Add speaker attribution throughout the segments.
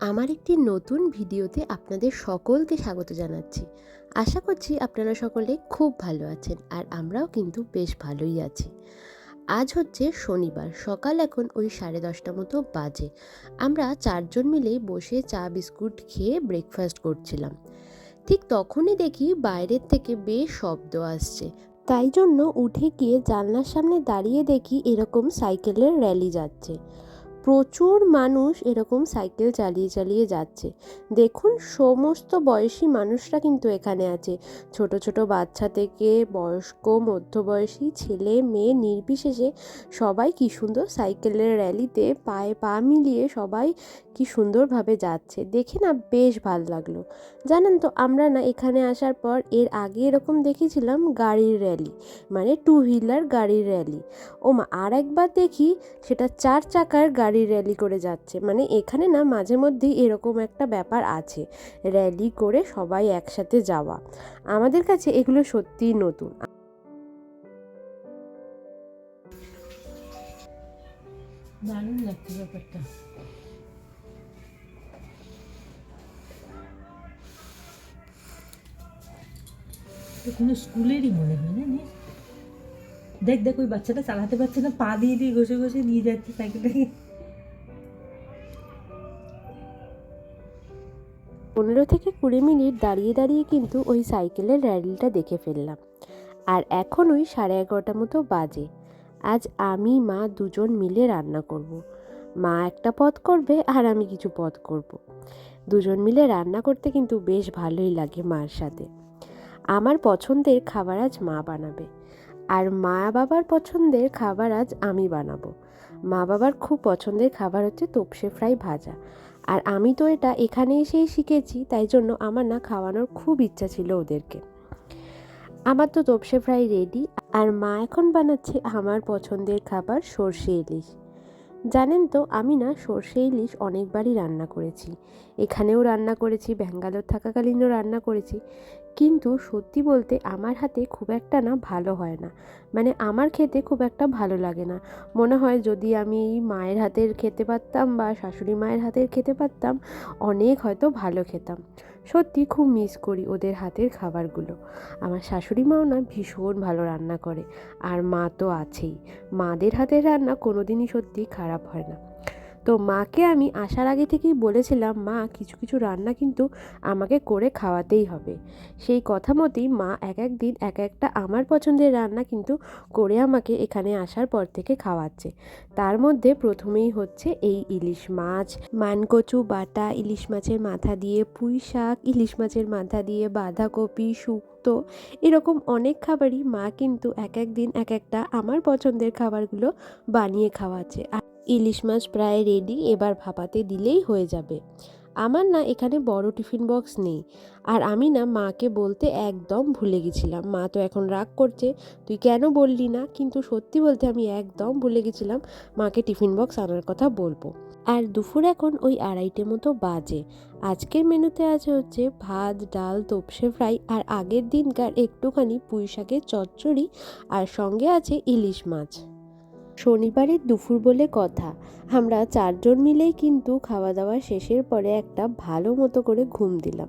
Speaker 1: আমার একটি নতুন ভিডিওতে আপনাদের সকলকে স্বাগত জানাচ্ছি। আশা করছি আপনারা সকলে খুব ভালো আছেন আর আমরাও কিন্তু বেশ ভালোই আছি। আজ হচ্ছে শনিবার, সকাল এখন ওই সাড়ে দশটা মতো বাজে। আমরা চারজন মিলে বসে চা, বিস্কুট খেয়ে ব্রেকফাস্ট করছিলাম। ঠিক তখনই দেখি বাইরের থেকে বেশ শব্দ আসছে। তাই জন্য উঠে গিয়ে জানলার সামনে দাঁড়িয়ে দেখি এরকম সাইকেলের র্যালি যাচ্ছে। প্রচুর মানুষ এরকম সাইকেল চালিয়ে চালিয়ে যাচ্ছে। দেখুন, সমস্ত বয়সী মানুষরা কিন্তু এখানে আছে। ছোট ছোট বাচ্চা থেকে বয়স্ক, মধ্যবয়সী, ছেলে, মেয়ে নির্বিশেষে সবাই কি সুন্দর সাইকেলের র্যালিতে পায়ে পা মিলিয়ে সবাই কি সুন্দরভাবে যাচ্ছে। দেখে না বেশ ভালো লাগল। জানেন তো, আমরা না এখানে আসার পর এর আগে এরকম দেখেছিলাম গাড়ির র্যালি মানে টু হুইলার গাড়ির র্যালি। ও মা আর একবার দেখি সেটা চার চাকার গাড়ির র্যালি করে যাচ্ছে। মানে এখানে না মাঝে মধ্যেই এরকম একটা ব্যাপার আছে। র্যালি করে সবাই একসাথে যাওয়া। আমাদের কাছে এগুলো সত্যিই নতুন।
Speaker 2: কোনো স্কুলেরই মনে হয় না দেখ দেখ, ওই বাচ্চাটা চালাতে পারছে না, পা দিয়ে দিয়ে ঘষে ঘষে নিয়ে যাচ্ছে সাইকেলটাকে।
Speaker 1: থেকে কুড়ি মিনিট দাঁড়িয়ে দাঁড়িয়ে কিন্তু ওই সাইকেলের র্যালিটা দেখে ফেললাম। আর এখন ওই সাড়ে এগারোটা মতো বাজে। আজ আমি, মা দুজন মিলে রান্না করব। মা একটা পদ করবে আর আমি কিছু পদ করব। দুজন মিলে রান্না করতে কিন্তু বেশ ভালোই লাগে মার সাথে। আমার পছন্দের খাবার আজ মা বানাবে। আর মা বাবার পছন্দের খাবার আজ আমি বানাবো। মা বাবার খুব পছন্দের খাবার হচ্ছে তোপসে ফ্রাই ভাজা। আর আমি তো এটা এখানে এসেই শিখেছি, তাই জন্য আমার না খাওয়ানোর খুব ইচ্ছা ছিল ওদেরকে। আমার তো তোপসে ফ্রাই রেডি আর মা এখন বানাচ্ছে আমার পছন্দের খাবার সর্ষে ইলিশ। জানেন তো, আমি না সর্ষে ইলিশ অনেকবারই রান্না করেছি। এখানেও রান্না করেছি, ব্যাঙ্গালোর থাকাকালীনও রান্না করেছি। কিন্তু সত্যি বলতে আমার হাতে খুব একটা না ভালো হয় না। মানে আমার খেতে খুব একটা ভালো লাগে না। মনে হয় যদি আমি মায়ের হাতের খেতে পারতাম বা শাশুড়ি মায়ের হাতের খেতে পারতাম, অনেক হয়তো ভালো খেতাম। সত্যি খুব মিস করি ওদের হাতের খাবারগুলো। আমার শাশুড়ি মাও না ভীষণ ভালো রান্না করে। আর মা তো আছেই। মাদের হাতের রান্না কোনোদিনই সত্যি খারাপ হয় না। তো মাকে আমি আসার আগে থেকেই বলেছিলাম, মা, কিছু কিছু রান্না কিন্তু আমাকে করে খাওয়াতেই হবে। সেই কথা মতেই মা এক এক দিন, এক একটা আমার পছন্দের রান্না কিন্তু করে আমাকে এখানে আসার পর থেকে খাওয়াচ্ছে। তার মধ্যে প্রথমেই হচ্ছে এই ইলিশ মাছ, মানকচু বাটা, ইলিশ মাছের মাথা দিয়ে পুঁই শাক, ইলিশ মাছের মাথা দিয়ে বাঁধাকপি, শুক্তো, এরকম অনেক খাবারই মা কিন্তু এক এক দিন, এক একটা আমার পছন্দের খাবারগুলো বানিয়ে খাওয়াচ্ছে। আর ইলিশ মাছ প্রায় রেডি এবার ভাপাতে দিলেই হয়ে যাবে। আমার না এখানে বড় টিফিন বক্স নেই। আর আমি না মাকে বলতে একদম ভুলে গেছিলাম। মা তো এখন রাগ করছে। তুই কেন বললি না? কিন্তু সত্যি বলতে আমি একদম ভুলে গেছিলাম মাকে টিফিন বক্স আনার কথা বলব। আর দুপুর এখন ওই আড়াইটে মতো বাজে। আজকের মেনুতে আছে হচ্ছে ভাত, ডাল তোপসে ফ্রাই আর আগের দিনকার একটুখানি পুঁই শাকের চচ্চড়ি। আর সঙ্গে আছে ইলিশ মাছ। শনিবারের দুপুর বলে কথা। আমরা চারজন মিলেই কিন্তু খাওয়া দাওয়া শেষের পরে একটা ভালো মতো করে ঘুম দিলাম।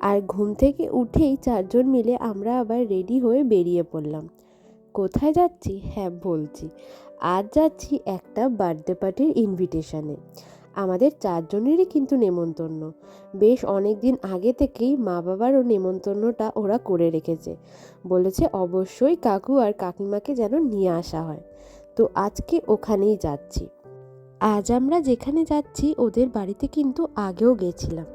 Speaker 1: আর ঘুম থেকে উঠেই চারজন মিলে আমরা আবার রেডি হয়ে বেরিয়ে পড়লাম। কোথায় যাচ্ছি? হ্যাঁ বলছি। আজ যাচ্ছি একটা বার্থডে পার্টির ইনভিটেশনে আমাদের চারজনেরই কিন্তু নেমন্তন্ন। বেশ অনেক দিন আগে থেকেই মা বাবারও নেমন্তন্নটা ওরা করে রেখেছে। বলেছে অবশ্যই কাকু আর কাকিমাকে যেন নিয়ে আসা হয়। তো আজকে ওখানেই যাচ্ছি। আজ আমরা যেখানে যাচ্ছি, ওদের বাড়িতে কিন্তু আগেও গেছিলাম।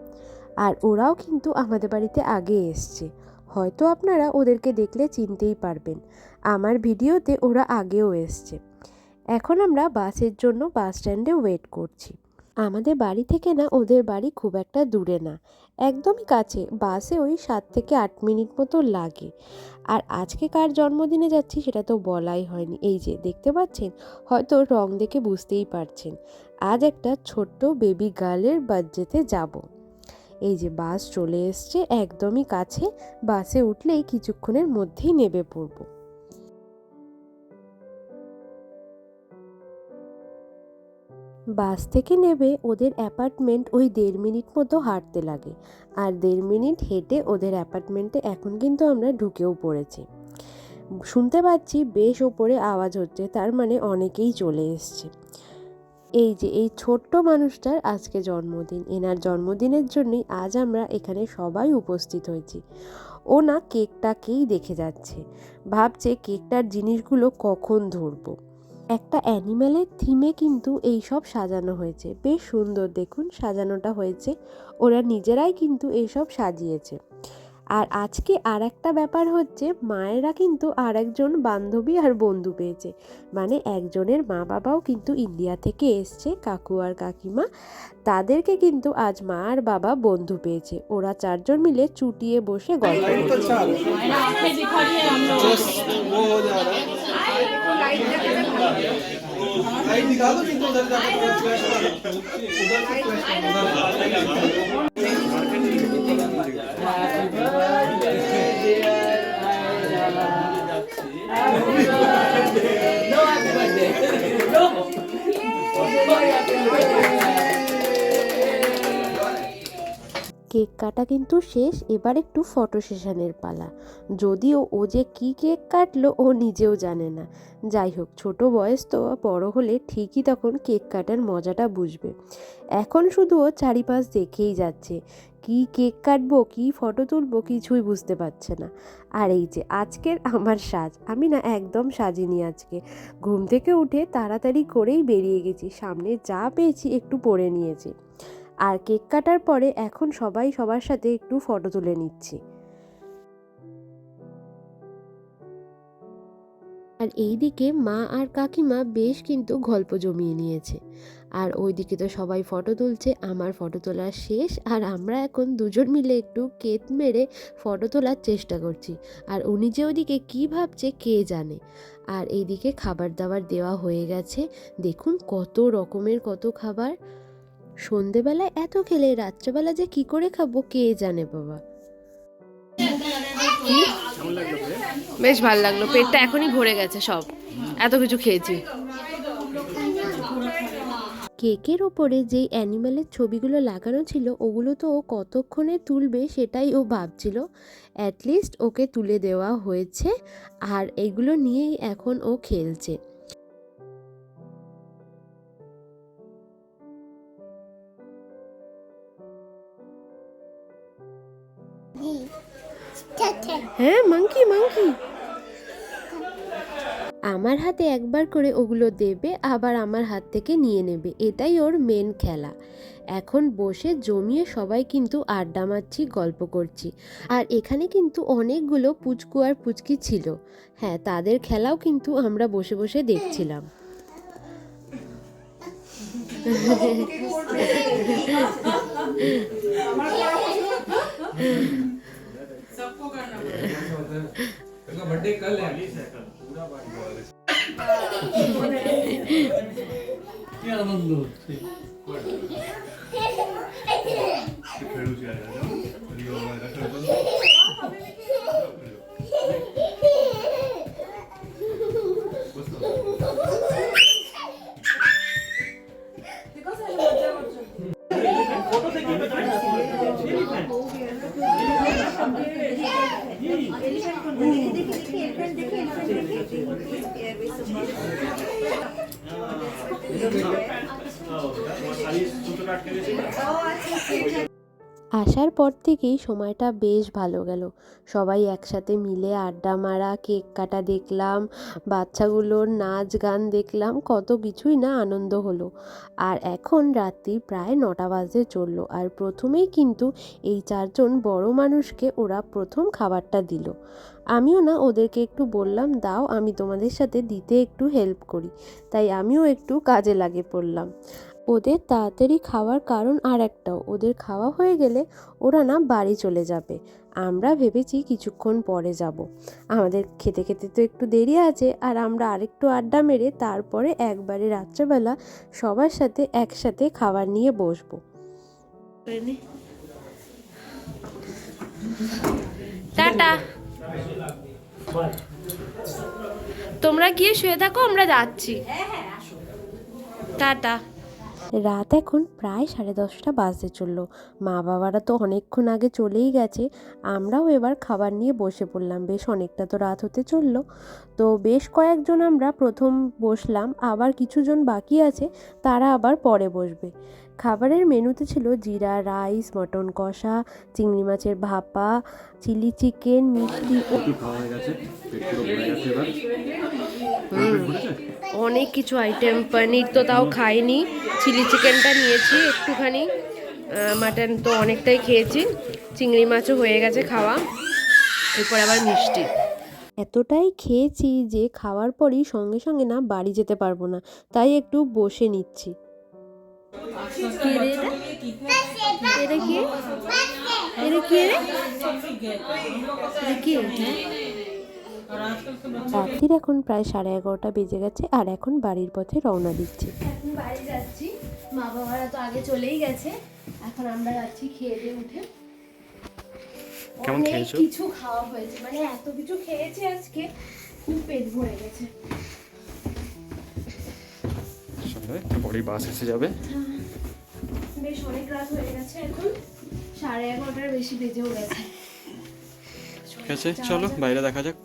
Speaker 1: আর ওরাও কিন্তু আমাদের বাড়িতে আগে এসছে। হয়তো আপনারা ওদেরকে দেখলে চিনতেই পারবেন। আমার ভিডিওতে ওরা আগেও এসছে। এখন আমরা বাসের জন্য বাস স্ট্যান্ডে ওয়েট করছি। আমাদের বাড়ি থেকে না, ওদের বাড়ি খুব একটা দূরে না। একদমই কাছে, বাসে ওই সাত থেকে আট মিনিট মতো লাগে। আর আজকে কার জন্মদিনে যাচ্ছি সেটা তো বলাই হয়নি। এই যে, দেখতে পাচ্ছেন? হয়তো রং দেখে বুঝতেই পারছেন। আজ একটা ছোট্ট বেবি গার্লের বার্থডেতে যাব। এই যে, বাস চলে এসছে একদমই কাছে। বাসে উঠলেই কিছুক্ষণের মধ্যেই নেবে পড়ব। বাস থেকে নেবে ওদের অ্যাপার্টমেন্ট ওই দেড় মিনিট মতো হাঁটতে লাগে। আর দেড় মিনিট হেঁটে ওদের অ্যাপার্টমেন্টে এখন কিন্তু আমরা ঢুকেও পড়েছি। শুনতে পাচ্ছি বেশ ওপরে আওয়াজ হচ্ছে, তার মানে অনেকেই চলে এসছে। এই যে, এই ছোট্ট মানুষটার আজকে জন্মদিন। এনার জন্মদিনের জন্যই আজ আমরা এখানে সবাই উপস্থিত হয়েছি। ও না কেকটাকেই দেখে যাচ্ছে। ভাবছে কেকটার জিনিসগুলো কখন ধরবো। একটা অ্যানিম্যালের থিমে কিন্তু এই সব সাজানো হয়েছে। বেশ সুন্দর দেখুন সাজানোটা হয়েছে। ওরা নিজেরাই কিন্তু এইসব সাজিয়েছে। আর আজকে আর একটা ব্যাপার হচ্ছে মায়েরা কিন্তু আর একজন বান্ধবী আর বন্ধু পেয়েছে। মানে একজনের মা বাবাও কিন্তু ইন্ডিয়া থেকে এসছে কাকু আর কাকিমা। তাদেরকে কিন্তু আজ মা আর বাবা বন্ধু পেয়েছে। ওরা চারজন মিলে চুটিয়ে বসে গল্প
Speaker 3: लाइट दिखा दो नहीं तो उधर का फ्लैश उधर से फ्लैश उधर no happy birthday no
Speaker 1: cake কাটা কিন্তু শেষ, এবার একটু ফটো সেশনের পালা। যদিও ও যে কী কেক কাটলো, ও নিজেও জানে না। যাই হোক, ছোট বয়স তো, বড় হলে ঠিকই তখন কেক কাটার মজাটা বুঝবে। এখন শুধু ও চারিপাশ দেখেই যাচ্ছে। কি কেক কাটবো, কি ফটো তুলবো কিছুই বুঝতে পারছে না। আর এই যে, আজকের আমার সাজ, আমি না একদম সাজিনি আজকে। ঘুম থেকে উঠে তাড়াতাড়ি করেই বেরিয়ে গেছি। সামনে যা পেয়েছি একটু পরে নিয়েছি। আর কেক কাটার পরে এখন সবাই সবার সাথে একটু ফটো তুলে নিচ্ছি। আর এইদিকে মা আর কাকিমা বেশ কিন্তু গল্প জমিয়ে নিয়েছে। আর ওইদিকে তো সবাই ফটো তুলছে, আমার ফটো তোলা শেষ, আর আমরা এখন দুজন মিলে একটু কেত মেরে ফটো তোলার চেষ্টা করছি। আর উনি যে ওদিকে কী ভাবছে কে জানে। আর এইদিকে খাবার দাবার দেওয়া হয়ে গেছে, দেখুন কত রকমের কত খাবার। সন্ধেবেলায় এত খেলে রাত্রেবেলা যে কি করে খাব কে জানে বাবা। বেশ ভালো লাগল পেটটা এখনই ভরে গেছে সব। এত কিছু খেয়েছি। কেকের ওপরে যেই অ্যানিম্যালের ছবিগুলো লাগানো ছিল ওগুলো তো ও কতক্ষণে তুলবে সেটাই ও ভাবছিল। অ্যাটলিস্ট ওকে তুলে দেওয়া হয়েছে আর এগুলো নিয়েই এখন ও খেলছে। হ্যাঁ মাংকি মাংকি আমার হাতে একবার করে ওগুলো দেবে, আবার আমার হাত থেকে নিয়ে নেবে। এটাই ওর মেন খেলা। এখন বসে জমিয়ে সবাই কিন্তু আড্ডা মারছি, গল্প করছি। আর এখানে কিন্তু অনেকগুলো পুচকু আর পুচকি ছিল। হ্যাঁ তাদের খেলাও কিন্তু আমরা বসে বসে দেখছিলাম।
Speaker 3: उनका बर्थडे कल है। क्या आनंद एलिफेंट
Speaker 2: को देखिए देखिए देखिए एलिफेंट देखिए एलिफेंट देखिए सारी सूत्र काट के
Speaker 1: আসার পর থেকেই সময়টা বেশ ভালো গেল। সবাই একসাথে মিলে আড্ডা মারা, কেক কাটা দেখলাম, বাচ্চাগুলোর নাচ গান দেখলাম, কত কিছুই না আনন্দ হলো। আর এখন রাত্রি প্রায় নটা বাজে চলল আর প্রথমেই কিন্তু এই চারজন বড় মানুষকে ওরা প্রথম খাবারটা দিল। আমিও না ওদেরকে একটু বললাম, দাও, আমি তোমাদের সাথে দিতে একটু হেল্প করি। তাই আমিও একটু কাজে লাগে পড়লাম। ওদের তাড়াতাড়ি খাওয়ার কারণ আর একটাও ওদের খাওয়া হয়ে গেলে ওরা না বাড়ি চলে যাবে। আমরা ভেবেছি কিছুক্ষণ পরে যাব। আমাদের খেতে খেতে তো একটু দেরি আছে আর আমরা আরেকটু আড্ডা মেরে তারপরে একবারে রাত্রেবেলা সবার সাথে একসাথে খাবার নিয়ে বসবো। টাটা। তোমরা গিয়ে শুয়ে থাকো আমরা যাচ্ছি। টাটা। রাত এখন প্রায় সাড়ে দশটা বাজতে চলল। মা বাবারা তো অনেকক্ষণ আগে চলেই গেছে। আমরাও এবার খাবার নিয়ে বসে পড়লাম। বেশ অনেকটা তো রাত হতে চলল। তো বেশ কয়েকজন আমরা প্রথম বসলাম। আবার কিছুজন বাকি আছে, তারা আবার পরে বসবে। খাবারের মেনুতে ছিল জিরা রাইস মটন কষা চিংড়ি মাছের ভাপা চিলি চিকেন মিষ্টি অনেক কিছু আইটেম পনির তো তাও খাইনি চিলি চিকেনটা নিয়েছি একটুখানি মাটন তো অনেকটাই খেয়েছি চিংড়ি মাছও হয়ে গেছে খাওয়া এরপর আবার মিষ্টি। এতটাই খেয়েছি যে খাওয়ার পরই সঙ্গে সঙ্গে না বাড়ি যেতে পারব না তাই একটু বসে নিচ্ছি। এটা কি? এটা কি রে? এটা কি? রাত্রির এখন প্রায় সাড়ে এগারোটা বেজে গেছে আর এখন বাড়ির পথে রওনা দিচ্ছি। এখন বাড়ি যাচ্ছি। মা বাবারা তো আগে চলেই গেছে। এখন আমরা যাচ্ছি খেয়ে দিয়ে উঠে।
Speaker 4: কেমন
Speaker 1: অনেক
Speaker 4: খেয়েছো?
Speaker 1: কিছু খাওয়া হয়েছে। মানে এত কিছু খেয়েছি আজকে খুব পেট ভরে গেছে।
Speaker 4: পরেই বাস এসে যাবে।
Speaker 1: বেশ অনেক রাত হয়ে গেছে এখন। সাড়ে এগারোটার বেশি বেজেও গেছে।
Speaker 4: ঠিক আছে চলো বাইরে দেখা যাক।